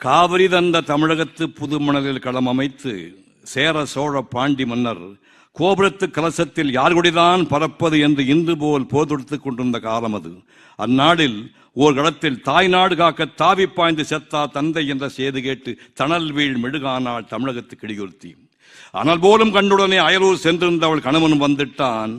காவிரி தந்த தமிழகத்து புதுமணலில் களம் அமைத்து சேர சோழ பாண்டி மன்னர் கோபுரத்து கலசத்தில் யார்குடிதான் பறப்பது என்று இன்று போல் போதொடுத்து கொண்டிருந்த காலம் அது. அந்நாளில் ஓர் கடத்தில் தாய்நாடு காக்க தாவி பாய்ந்து செத்தா தந்தை என்ற செய்து கேட்டு தணல் வீழ் மெழுகானாள் தமிழகத்து கிடியுறுத்தி ஆனால் போலும் கண்டுடனே அயலூர் சென்றிருந்த அவள் கணவன் வந்துட்டான்.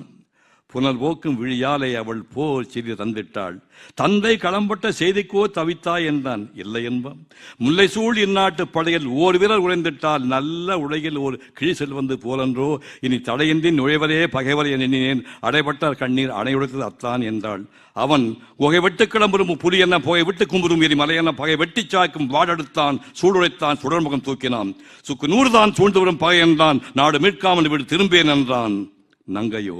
புனல் போக்கும் விழியாலே அவள் போர் செய்தி தந்திட்டாள். தந்தை களம்பட்ட செய்திக்கோ தவித்தாய் என்றான். இல்லை என்பான் முல்லை சூழ் இந்நாட்டு படையில் ஓர் வீரர் உழைந்திட்டால் நல்ல உலகில் ஒரு கிழி செல்வந்து போலன்றோ இனி தடையின்றி நுழைவரே பகைவர் எண்ணினேன். அடைபட்டார் கண்ணீர் அணையுடைத்தது அத்தான் என்றாள். அவன் புகை வெட்டு கிளம்புறும் புலி என்ன புகை விட்டு கும்புறும் எரி மலை என்ன பகை வெட்டி சாய்க்கும் வாடெடுத்தான் சூடுழைத்தான் சுடர்முகம் தூக்கினான். சுக்கு நூறு தான் சூழ்ந்து வரும் பகை என்றான் நாடு மீட்காமல் விடு திரும்பேன் என்றான். நங்கையோ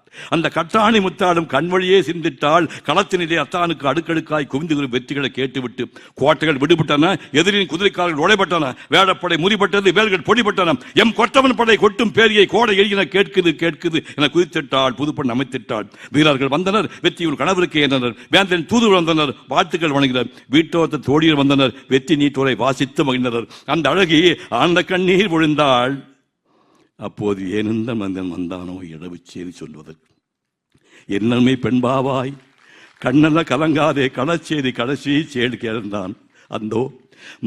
அந்த கட்டாணி முத்தாடும் கண்வழியே சிந்திட்டால் களத்தினிலே அத்தானுக்கு அடுக்கடுக்காய் குவிந்து வரும் வெற்றிகளை கேட்டுவிட்டு கோட்டைகள் விடுபட்டன எதிரின் குதிரைக்காரர்கள் உடைப்பட்டன வேடப்படை முறிப்பட்டது வேல்கள் பொடிப்பட்டன எம் கொட்டவன் படை கொட்டும் பேரியை கோடை எரியின கேட்குது கேட்குது என குதித்திட்டாள் புதுப்பண் அமைத்திட்டாள். வீரர்கள் வந்தனர் வெற்றியுள் கணவருக்கு என்றனர் வேந்தன் தூது வந்தனர் வாழ்த்துக்கள் வணங்கினர். வீட்டோத்த தோழியர் வந்தனர் வெற்றி நீட்டோரை வாசித்து மகிழ்ந்தனர். அந்த அழகி அந்த கண்ணீர் விழுந்தாள். அப்போது ஏனெந்த மந்தன் வந்தானோ இடவு செய்தி சொல்வதற்கு. என்னமே பெண்பாவாய் கண்ணல்ல கலங்காதே கடச்சேதி கடைசி சேடு கிடந்தான் அந்தோ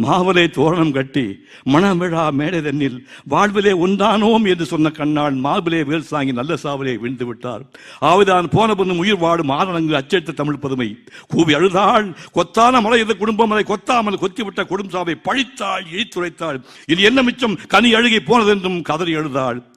மாவலை தோரணம் கட்டி மணவிழா மேடைதன்னில் வாழ்விலே உண்டானோம் என்று சொன்ன கண்ணால் மாவிலே வேல் சாங்கி நல்ல சாவலே விழுந்து விட்டார். ஆவிதான் போன பொண்ணும் உயிர் வாடும் ஆரணங்கு அச்சடித்த தமிழ் பதுமை. கூவி அழுதாள் கொத்தான மலை இந்த குடும்பம் அதை கொத்தாமல் கொத்திவிட்ட குடும்ப சாவை பழித்தாள் இழித்துரைத்தாள். இது என்ன மிச்சம்? கனி அழுகி போனதென்றும் கதறி அழுதாள்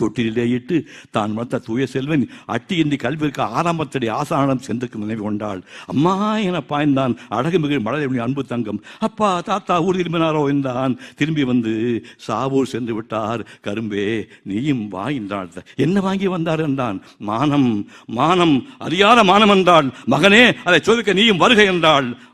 தொட்டிலே இட்டு தான் வளர்த்த தூய செல்வன் அட்டியின்றி கல்விற்கு ஆறாமத்தடி ஆசானம் சென்றுக்கு நினைவு கொண்டாள். அம்மா என பாய்ந்தான் அழகு மிகு மழலை அன்பு தங்கம். அப்பா தாத்தா ஊர் திரும்பினாரோ என்றான். திரும்பி வந்து சாவூர் சென்று விட்டார். கரும்பே நீயும் வா என்றாள். என்ன வாங்கி வந்தார் என்றான். மானம் மானம் அறியாத மானம் என்றாள். மகனே அதை சோதிக்க நீயும் வருகை என்றாள்.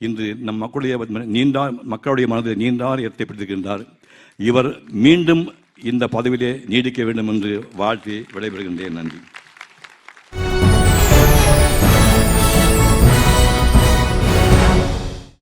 இன்று நம் மக்களுடைய நீண்டா மக்களுடைய மனதில் நீண்டார் ஏற்படுத்துகின்றார் இவர் மீண்டும் இந்த பதவியிலே நீடிக்க வேண்டும் என்று வாழ்த்தி விடைபெறுகின்றேன். நன்றி.